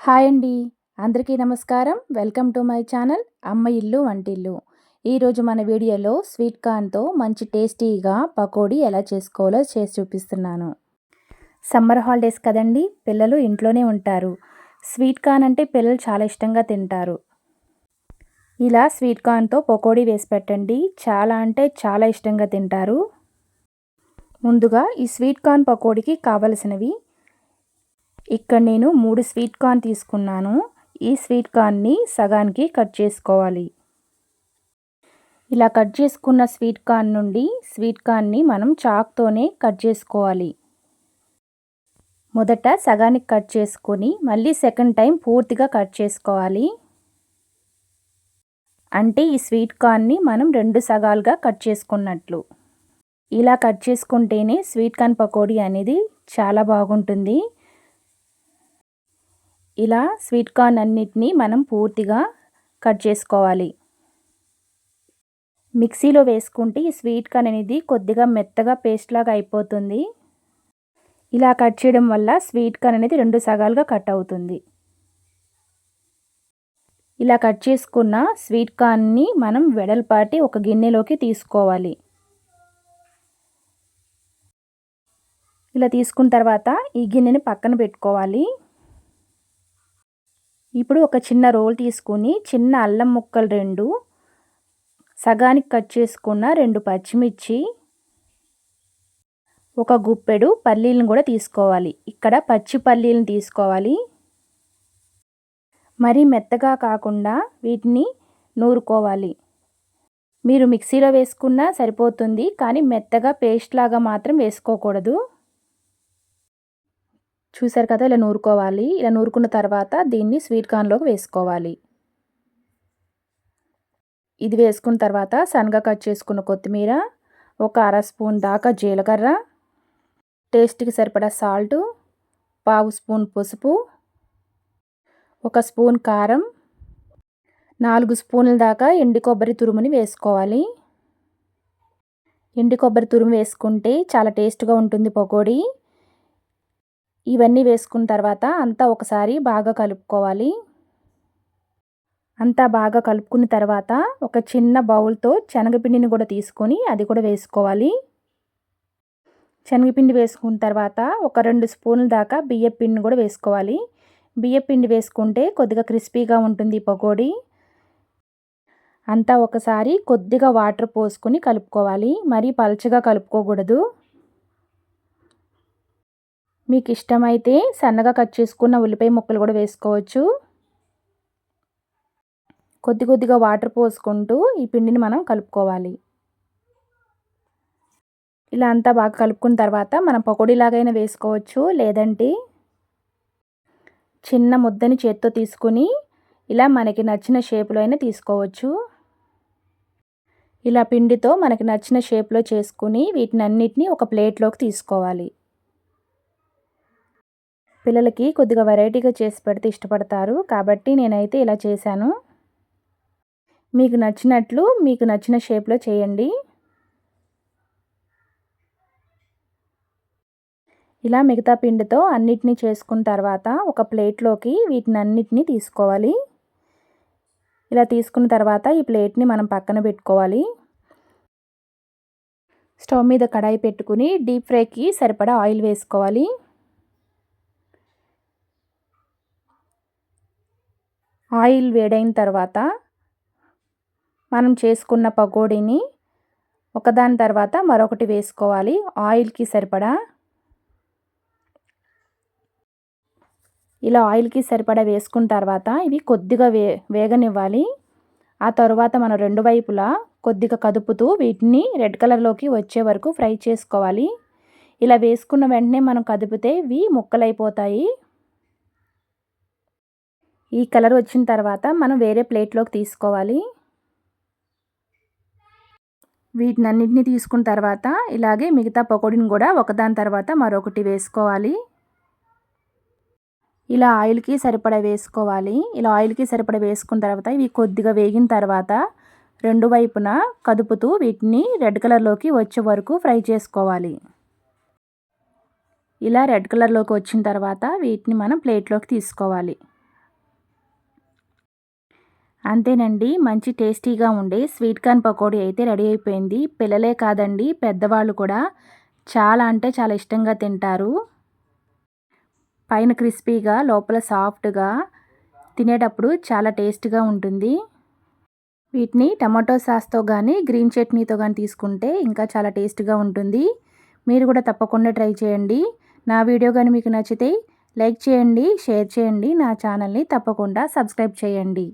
Hi అండి. అందరికీ నమస్కారం. వెల్కమ్ టు మై ఛానల్ అమ్మ ఇల్లు వంటిల్లు. ఈరోజు మన వీడియోలో స్వీట్ కార్న్తో మంచి టేస్టీగా పకోడీ ఎలా చేసుకోవాలో చేసి చూపిస్తున్నాను. సమ్మర్ హాలిడేస్ కదండి పిల్లలు ఇంట్లోనే ఉంటారు. స్వీట్ కార్న్ అంటే పిల్లలు చాలా ఇష్టంగా తింటారు. ఇలా స్వీట్ కార్న్తో పకోడీ వేసి పెట్టండి. చాలా అంటే చాలా ఇష్టంగా తింటారు. ముందుగా ఈ స్వీట్ కార్న్ పకోడీకి కావలసినవి ఇక్కడ నేను మూడు స్వీట్ కార్న్ తీసుకున్నాను. ఈ స్వీట్ కార్న్ని సగానికి కట్ చేసుకోవాలి. ఇలా కట్ చేసుకున్న స్వీట్ కార్న్ నుండి స్వీట్ కార్న్ని మనం చాక్తోనే కట్ చేసుకోవాలి. మొదట సగానికి కట్ చేసుకొని మళ్ళీ సెకండ్ టైం పూర్తిగా కట్ చేసుకోవాలి. అంటే ఈ స్వీట్ కార్న్ని మనం రెండు సగాలుగా కట్ చేసుకున్నట్లు. ఇలా కట్ చేసుకుంటేనే స్వీట్ కార్న్ పకోడీ అనేది చాలా బాగుంటుంది. ఇలా స్వీట్ కార్న్ అన్నిటినీ మనం పూర్తిగా కట్ చేసుకోవాలి. మిక్సీలో వేసుకుంటే ఈ స్వీట్ కార్న్ అనేది కొద్దిగా మెత్తగా పేస్ట్ లాగా అయిపోతుంది. ఇలా కట్ చేయడం వల్ల స్వీట్ కార్న్ అనేది రెండు సగాలుగా కట్ అవుతుంది. ఇలా కట్ చేసుకున్న స్వీట్ కార్న్ని మనం వెడల్పాటి ఒక గిన్నెలోకి తీసుకోవాలి. ఇలా తీసుకున్న తర్వాత ఈ గిన్నెని పక్కన పెట్టుకోవాలి. ఇప్పుడు ఒక చిన్న రోల్ తీసుకుని చిన్న అల్లం ముక్కలు రెండు సగానికి కట్ చేసుకున్న రెండు పచ్చిమిర్చి ఒక గుప్పెడు పల్లీలను కూడా తీసుకోవాలి. ఇక్కడ పచ్చి పల్లీలను తీసుకోవాలి. మరీ మెత్తగా కాకుండా వీటిని నూరుకోవాలి. మీరు మిక్సీలో వేసుకున్నా సరిపోతుంది కానీ మెత్తగా పేస్ట్ లాగా మాత్రం వేసుకోకూడదు. చూసారు కదా ఇలా నూరుకోవాలి. ఇలా నూరుకున్న తర్వాత దీన్ని స్వీట్ కార్న్లోకి వేసుకోవాలి. ఇది వేసుకున్న తర్వాత సన్నగా కట్ చేసుకున్న కొత్తిమీర ఒక అర స్పూన్ దాకా జీలకర్ర టేస్ట్కి సరిపడా సాల్టు పావు స్పూన్ పసుపు ఒక స్పూన్ కారం నాలుగు స్పూన్ల దాకా ఎండి కొబ్బరి తురుముని వేసుకోవాలి. ఎండి కొబ్బరి తురుము వేసుకుంటే చాలా టేస్ట్గా ఉంటుంది పకోడీ. ఇవన్నీ వేసుకున్న తర్వాత అంతా ఒకసారి బాగా కలుపుకోవాలి. అంతా బాగా కలుపుకున్న తర్వాత ఒక చిన్న బౌల్తో శనగపిండిని కూడా తీసుకొని అది కూడా వేసుకోవాలి. శనగపిండి వేసుకున్న తర్వాత ఒక రెండు స్పూన్ల దాకా బియ్య పిండిని కూడా వేసుకోవాలి. బియ్య పిండి వేసుకుంటే కొద్దిగా క్రిస్పీగా ఉంటుంది పకోడీ. అంతా ఒకసారి కొద్దిగా వాటర్ పోసుకొని కలుపుకోవాలి. మరీ పలచగా కలుపుకోకూడదు. మీకు ఇష్టమైతే సన్నగా కట్ చేసుకున్న ఉల్లిపాయ ముక్కలు కూడా వేసుకోవచ్చు. కొద్ది కొద్దిగా వాటర్ పోసుకుంటూ ఈ పిండిని మనం కలుపుకోవాలి. ఇలా అంతా బాగా కలుపుకున్న తర్వాత మనం పకోడీలాగైనా వేసుకోవచ్చు. లేదంటే చిన్న ముద్దని చేత్తో తీసుకుని ఇలా మనకి నచ్చిన షేప్లో అయినా తీసుకోవచ్చు. ఇలా పిండితో మనకి నచ్చిన షేప్లో చేసుకుని వీటిని అన్నిటినీ ఒక ప్లేట్లోకి తీసుకోవాలి. పిల్లలకి కొద్దిగా వెరైటీగా చేసి పెడితే ఇష్టపడతారు. కాబట్టి నేనైతే ఇలా చేశాను. మీకు నచ్చినట్లు మీకు నచ్చిన షేప్లో చేయండి. ఇలా మిగతా పిండితో అన్నిటినీ చేసుకున్న తర్వాత ఒక ప్లేట్లోకి వీటిని అన్నిటినీ తీసుకోవాలి. ఇలా తీసుకున్న తర్వాత ఈ ప్లేట్ని మనం పక్కన పెట్టుకోవాలి. స్టవ్ మీద కడాయి పెట్టుకుని డీప్ ఫ్రైకి సరిపడా ఆయిల్ వేసుకోవాలి. ఆయిల్ వేడైన తర్వాత మనం చేసుకున్న పకోడీని ఒకదాని తర్వాత మరొకటి వేసుకోవాలి. ఆయిల్కి సరిపడా ఇలా ఆయిల్కి సరిపడా వేసుకున్న తర్వాత ఇవి కొద్దిగా వే వేగనివ్వాలి. ఆ తర్వాత మనం రెండు వైపులా కొద్దిగా కదుపుతూ వీటిని రెడ్ కలర్లోకి వచ్చే వరకు ఫ్రై చేసుకోవాలి. ఇలా వేసుకున్న వెంటనే మనం కదిపితే ఇవి ముక్కలైపోతాయి. ఈ కలర్ వచ్చిన తర్వాత మనం వేరే ప్లేట్లోకి తీసుకోవాలి. వీటినన్నింటినీ తీసుకున్న తర్వాత ఇలాగే మిగతా పకోడీని కూడా ఒకదాని తర్వాత మరొకటి వేసుకోవాలి. ఇలా ఆయిల్కి సరిపడా వేసుకోవాలి. ఇలా ఆయిల్కి సరిపడా వేసుకున్న తర్వాత ఇవి కొద్దిగా వేగిన తర్వాత రెండు వైపున కదుపుతూ వీటిని రెడ్ కలర్లోకి వచ్చే వరకు ఫ్రై చేసుకోవాలి. ఇలా రెడ్ కలర్లోకి వచ్చిన తర్వాత వీటిని మనం ప్లేట్లోకి తీసుకోవాలి. అంతేనండి మంచి టేస్టీగా ఉండే స్వీట్ కార్న్ పకోడీ అయితే రెడీ అయిపోయింది. పిల్లలే కాదండి పెద్దవాళ్ళు కూడా చాలా అంటే చాలా ఇష్టంగా తింటారు. పైన క్రిస్పీగా లోపల సాఫ్ట్గా తినేటప్పుడు చాలా టేస్ట్గా ఉంటుంది. వీటిని టమాటో సాస్తో కానీ గ్రీన్ చట్నీతో కానీ తీసుకుంటే ఇంకా చాలా టేస్ట్గా ఉంటుంది. మీరు కూడా తప్పకుండా ట్రై చేయండి. నా వీడియో కానీ మీకు నచ్చితే లైక్ చేయండి షేర్ చేయండి. నా ఛానల్ని తప్పకుండా సబ్స్క్రైబ్ చేయండి.